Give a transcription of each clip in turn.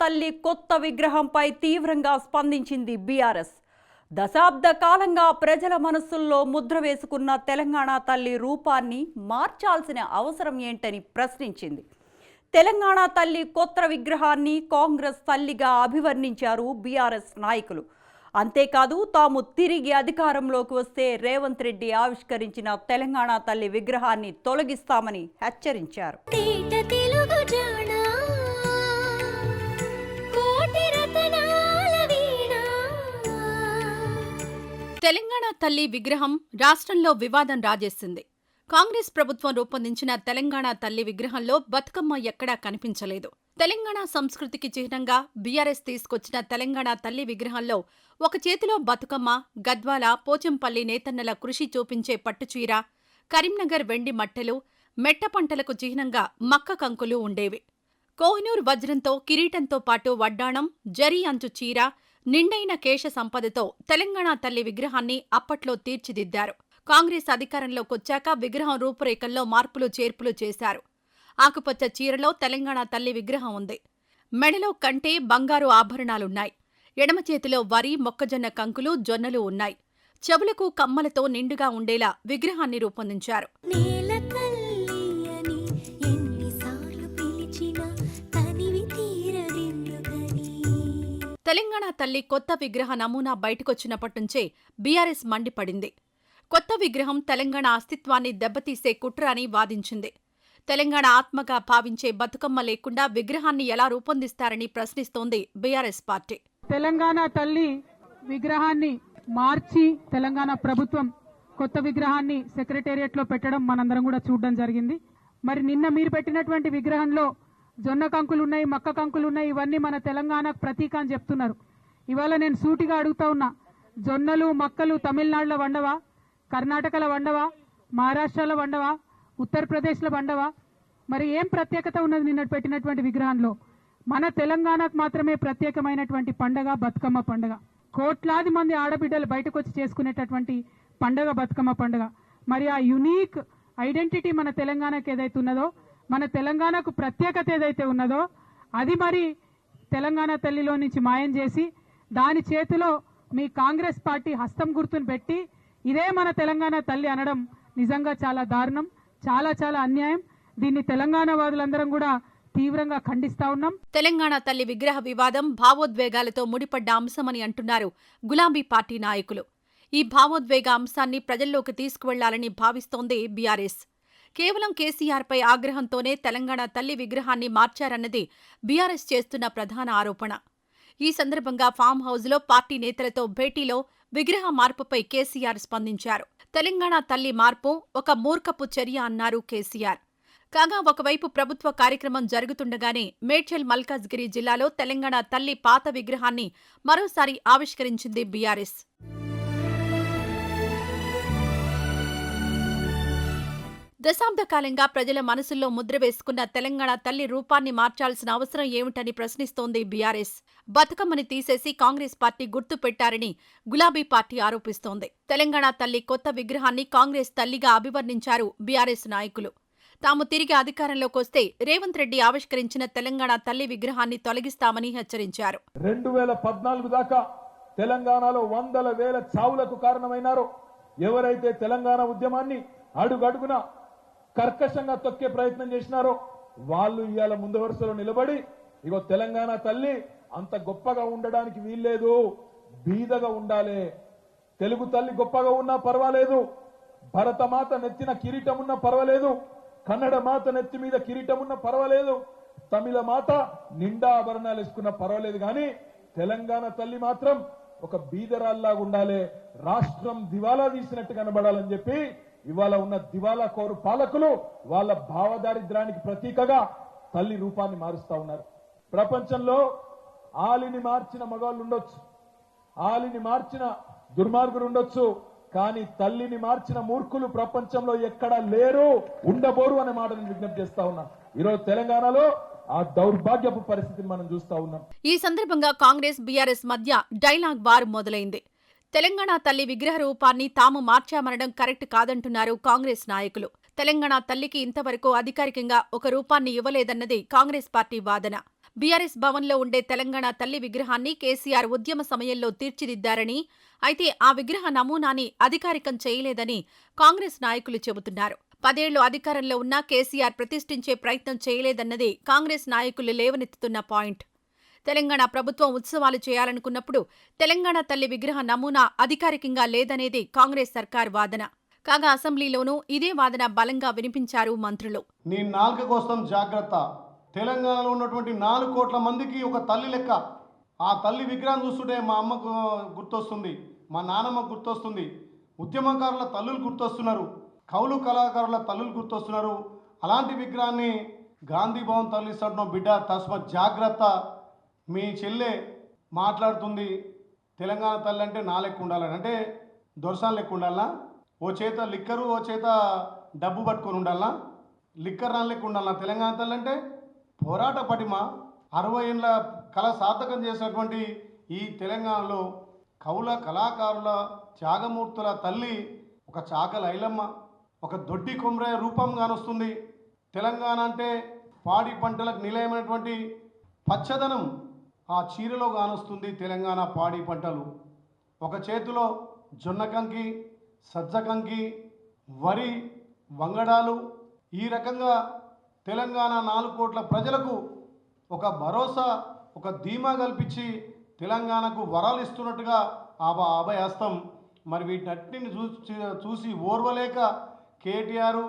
తల్లి కొత్త విగ్రహంపై తీవ్రంగా స్పందించింది బీఆర్ఎస్. దశాబ్ద కాలంగా ప్రజల మనస్సుల్లో ముద్ర వేసుకున్న తెలంగాణ తల్లి రూపాన్ని మార్చాల్సిన అవసరం ఏంటని ప్రశ్నించింది. తెలంగాణ తల్లి కొత్త విగ్రహాన్ని కాంగ్రెస్ తల్లిగా అభివర్ణించారు బీఆర్ఎస్ నాయకులు. అంతేకాదు తాము తిరిగి అధికారంలోకి వస్తే రేవంత్ రెడ్డి ఆవిష్కరించిన తెలంగాణ తల్లి విగ్రహాన్ని తొలగిస్తామని హెచ్చరించారు. తెలంగాణ తల్లి విగ్రహం రాష్ట్రంలో వివాదం రాజేసింది. కాంగ్రెస్ ప్రభుత్వం రూపొందించిన తెలంగాణ తల్లి విగ్రహంలో బతుకమ్మ ఎక్కడా కనిపించలేదు. తెలంగాణ సంస్కృతికి చిహ్నంగా బీఆర్ఎస్ తీసుకొచ్చిన తెలంగాణ తల్లి విగ్రహంలో ఒక చేతిలో బతుకమ్మ గద్వాల పోచంపల్లి నేతన్నల కృషి చూపించే పట్టుచీర కరీంనగర్ వెండి మట్టెలు మెట్ట పంటలకు చిహ్నంగా మక్క కంకులు ఉండేవి. కోహినూర్ వజ్రంతో కిరీటంతో పాటు వడ్డాణం జరీ అంచు చీర నిండైన కేశ సంపదతో తెలంగాణ తల్లి విగ్రహాన్ని అప్పట్లో తీర్చిదిద్దారు. కాంగ్రెస్ అధికారంలోకొచ్చాక విగ్రహం రూపురేఖల్లో మార్పులు చేర్పులు చేశారు. ఆకుపచ్చ చీరలో తెలంగాణ తల్లి విగ్రహం ఉంది. మెడలో కంటే బంగారు ఆభరణాలున్నాయి. ఎడమ చేతిలో వరి మొక్కజొన్న కంకులు జొన్నలు ఉన్నాయి. చెవులకు కమ్మలతో నిండుగా ఉండేలా విగ్రహాన్ని రూపొందించారు. తెలంగాణ తల్లి కొత్త విగ్రహ నమూనా బయటకొచ్చినప్పటి నుంచే బీఆర్ఎస్ మండిపడింది. కొత్త విగ్రహం తెలంగాణ అస్తిత్వాన్ని దెబ్బతీసే కుట్ర అని వాదించింది. తెలంగాణ ఆత్మగా భావించే బతుకమ్మ లేకుండా విగ్రహాన్ని ఎలా రూపొందిస్తారని ప్రశ్నిస్తోంది బీఆర్ఎస్ పార్టీ. తెలంగాణ తల్లి విగ్రహాన్ని మార్చి తెలంగాణ ప్రభుత్వం కొత్త విగ్రహాన్ని సెక్రటేరియట్లో పెట్టడం మనందరం కూడా చూడడం జరిగింది. మరి నిన్న మీరు పెట్టినటువంటి విగ్రహంలో జొన్న కంకులు ఉన్నాయి మక్క కంకులు ఉన్నాయి ఇవన్నీ మన తెలంగాణకు ప్రతీక అని చెప్తున్నారు. ఇవాళ నేను సూటిగా అడుగుతా ఉన్నా జొన్నలు మక్కలు తమిళనాడులో వండవా? కర్ణాటకలో వండవా? మహారాష్ట్రలో వండవా? ఉత్తరప్రదేశ్లో వండవా? మరి ఏం ప్రత్యేకత ఉన్నది నిన్న పెట్టినటువంటి విగ్రహంలో? మన తెలంగాణకు మాత్రమే ప్రత్యేకమైనటువంటి పండగ బతుకమ్మ పండగ. కోట్లాది మంది ఆడబిడ్డలు బయటకు వచ్చి చేసుకునేటటువంటి పండగ బతుకమ్మ పండగ. మరి ఆ యునీక్ ఐడెంటిటీ మన తెలంగాణకు ఏదైతే ఉన్నదో మన తెలంగాణకు ప్రత్యేకత ఏదైతే ఉన్నదో అది మరి తెలంగాణ తల్లిలో నుంచి మాయం చేసి దాని చేతిలో మీ కాంగ్రెస్ పార్టీ హస్తం గుర్తును పెట్టి ఇదే మన తెలంగాణ తల్లి అనడం నిజంగా చాలా దారుణం చాలా చాలా అన్యాయం. దీన్ని తెలంగాణ వాదులందరం కూడా తీవ్రంగా ఖండిస్తా ఉన్నాం. తెలంగాణ తల్లి విగ్రహ వివాదం భావోద్వేగాలతో ముడిపడ్డ అంశమని అంటున్నారు గులాబీ పార్టీ నాయకులు. ఈ భావోద్వేగ అంశాన్ని ప్రజల్లోకి తీసుకువెళ్ళాలని భావిస్తోంది బీఆర్ఎస్. కేవలం కేసీఆర్పై ఆగ్రహంతోనే తెలంగాణ తల్లి విగ్రహాన్ని మార్చారన్నది బీఆర్ఎస్ చేస్తున్న ప్రధాన ఆరోపణ. ఈ సందర్భంగా ఫామ్ హౌస్లో పార్టీ నేతలతో భేటీలో విగ్రహ మార్పుపై కేసీఆర్ స్పందించారు. తెలంగాణ తల్లి మార్పు ఒక మూర్ఖపు చర్య అన్నారు కేసీఆర్. కాగా ఒకవైపు ప్రభుత్వ కార్యక్రమం జరుగుతుండగానే మేడ్చల్ మల్కాజ్గిరి జిల్లాలో తెలంగాణ తల్లి పాత విగ్రహాన్ని మరోసారి ఆవిష్కరించింది బీఆర్ఎస్. దశాబ్ద కాలంగా ప్రజల మనసుల్లో ముద్ర వేసుకున్న తెలంగాణ తల్లి రూపాన్ని మార్చాల్సిన అవసరం ఏమిటని ప్రశ్నిస్తోంది బీఆర్ఎస్. బతుకమ్మని తీసేసి కాంగ్రెస్ పార్టీ గుర్తు పెట్టారని గులాబీ పార్టీ ఆరోపిస్తోంది. తెలంగాణ తల్లి కొత్త విగ్రహాన్ని కాంగ్రెస్ తల్లిగా అభివర్ణించారు బీఆర్ఎస్ నాయకులు. తాము తిరిగి అధికారంలోకి వస్తే రేవంత్ రెడ్డి ఆవిష్కరించిన తెలంగాణ తల్లి విగ్రహాన్ని తొలగిస్తామని హెచ్చరించారు. రెండు వేల పద్నాలుగు దాకా తెలంగాణలో వందల వేల చావులకు కారణమైనారో ఎవరైతే తెలంగాణ ఉద్యమాన్ని అడుగడుగున కర్కశంగా తొక్కే ప్రయత్నం చేసినారో వాళ్ళు ఇవాళ ముందు వరుసలో నిలబడి ఇగో తెలంగాణ తల్లి అంత గొప్పగా ఉండడానికి వీల్లేదు బీదగా ఉండాలి. తెలుగు తల్లి గొప్పగా ఉన్నా పర్వాలేదు భరతమాత నెత్తిన కిరీటం ఉన్నా పర్వాలేదు కన్నడ మాత నెత్తి మీద కిరీటం ఉన్నా పర్వాలేదు తమిళ మాత నిండా ఆభరణాలు వేసుకున్నా పర్వాలేదు కానీ తెలంగాణ తల్లి మాత్రం ఒక బీదరాల్లాగా ఉండాలి రాష్ట్రం దివాలా తీసినట్టు కనబడాలని చెప్పి ఇవాళ ఉన్న దివాలా కోరు పాలకులు వాళ్ళ భావదారిద్రానికి ప్రతీకగా తల్లి రూపాన్ని మారుస్తా ఉన్నారు. ప్రపంచంలో ఆలిని మార్చిన మగవాళ్ళు ఉండొచ్చు. ఆలిని మార్చిన దుర్మార్గులు ఉండొచ్చు. కానీ తల్లిని మార్చిన మూర్ఖులు ప్రపంచంలో ఎక్కడా లేరు ఉండబోరు అనే మాటను విజ్ఞప్తి చేస్తా ఉన్నా. ఈరోజు తెలంగాణలో ఆ దౌర్భాగ్యపు పరిస్థితిని మనం చూస్తా ఉన్నాం. ఈ సందర్భంగా కాంగ్రెస్ బీఆర్ఎస్ మధ్య డైలాగ్ వార్ మొదలైంది. తెలంగాణ తల్లి విగ్రహ రూపాన్ని తాము మార్చామనడం కరెక్ట్ కాదంటున్నారు కాంగ్రెస్ నాయకులు. తెలంగాణ తల్లికి ఇంతవరకు అధికారికంగా ఒక రూపాన్ని ఇవ్వలేదన్నది కాంగ్రెస్ పార్టీ వాదన. బీఆర్ఎస్ భవన్లో ఉండే తెలంగాణ తల్లి విగ్రహాన్ని కేసీఆర్ ఉద్యమ సమయంలో తీర్చిదిద్దారని అయితే ఆ విగ్రహ నమూనాని అధికారికం చేయలేదని కాంగ్రెస్ నాయకులు చెబుతున్నారు. పదేళ్ళు అధికారంలో ఉన్న కేసీఆర్ ప్రతిష్ఠించే ప్రయత్నం చేయలేదన్నది కాంగ్రెస్ నాయకులు లేవనెత్తుతున్న పాయింట్. తెలంగాణ ప్రభుత్వం ఉత్సవాలు చేయాలనుకున్నప్పుడు తెలంగాణ తల్లి విగ్రహ నమూనా అధికారికంగా లేదనేది కాంగ్రెస్ సర్కార్ వాదన. కాగా అసెంబ్లీలోనూ ఇదే వాదన బలంగా వినిపించారు మంత్రులు. నీ నాలుక కోసం జాగ్రత్త. తెలంగాణలో ఉన్నటువంటి నాలుగు కోట్ల మందికి ఒక తల్లి లెక్క. ఆ తల్లి విగ్రహం చూస్తుంటే మా అమ్మకు గుర్తొస్తుంది మా నానమ్మ గుర్తొస్తుంది ఉద్యమకారుల తల్లులు గుర్తొస్తున్నారు కౌలు కళాకారుల తల్లులు గుర్తొస్తున్నారు. అలాంటి విగ్రహాన్ని గాంధీ భవన్ తరలిస్తున్న బిడ్డ తస్మ జాగ్రత్త. మీ చెల్లె మాట్లాడుతుంది తెలంగాణ తల్లి అంటే నా లెక్క ఉండాలని. అంటే దొరసాన్ లెక్క ఉండాలనా ఓ చేత లిక్కరు ఓ చేత డబ్బు పట్టుకొని ఉండాలనా లిక్కర్ రాని లెక్క ఉండాలనా తెలంగాణ తల్లి అంటే పోరాట పటిమ. అరవై ఏళ్ళ కళ సార్థకం చేసినటువంటి ఈ తెలంగాణలో కవుల కళాకారుల త్యాగమూర్తుల తల్లి ఒక చాకల ఐలమ్మ ఒక దొడ్డి కొమ్రయ్య రూపం కానొస్తుంది. తెలంగాణ అంటే పాడి పంటలకు నిలయమైనటువంటి పచ్చదనం. ఆ చీరలో కానొస్తుంది తెలంగాణ పాడి పంటలు. ఒక చేతిలో జొన్న కంకి సజ్జ కంకి వరి వంగడాలు. ఈ రకంగా తెలంగాణ నాలుగు కోట్ల ప్రజలకు ఒక భరోసా ఒక ధీమా కల్పించి తెలంగాణకు వరాలు ఇస్తున్నట్టుగా ఆ అభయాస్తం మరి వీటినన్నింటిని చూసి చూసి ఓర్వలేక కేటీఆర్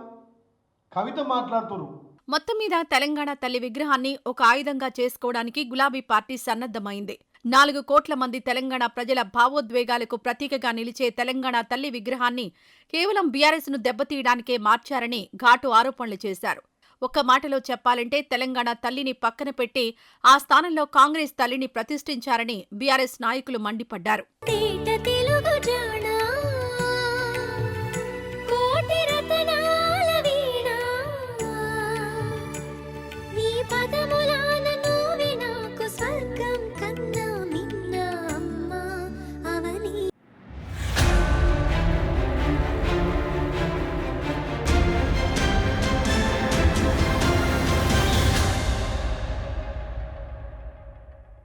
కవిత మాట్లాడుతున్నారు మొత్తం మీద తెలంగాణ తల్లి విగ్రహాన్ని ఒక ఆయుధంగా చేసుకోవడానికి గులాబీ పార్టీ సన్నద్ధమైంది. నాలుగు కోట్ల మంది తెలంగాణ ప్రజల భావోద్వేగాలకు ప్రతీకగా నిలిచే తెలంగాణ తల్లి విగ్రహాన్ని కేవలం బీఆర్ఎస్ను దెబ్బతీయడానికే మార్చారని ఘాటు ఆరోపణలు చేశారు. ఒక్క మాటలో చెప్పాలంటే తెలంగాణ తల్లిని పక్కన పెట్టి ఆ స్థానంలో కాంగ్రెస్ తల్లిని ప్రతిష్ఠించారని బీఆర్ఎస్ నాయకులు మండిపడ్డారు.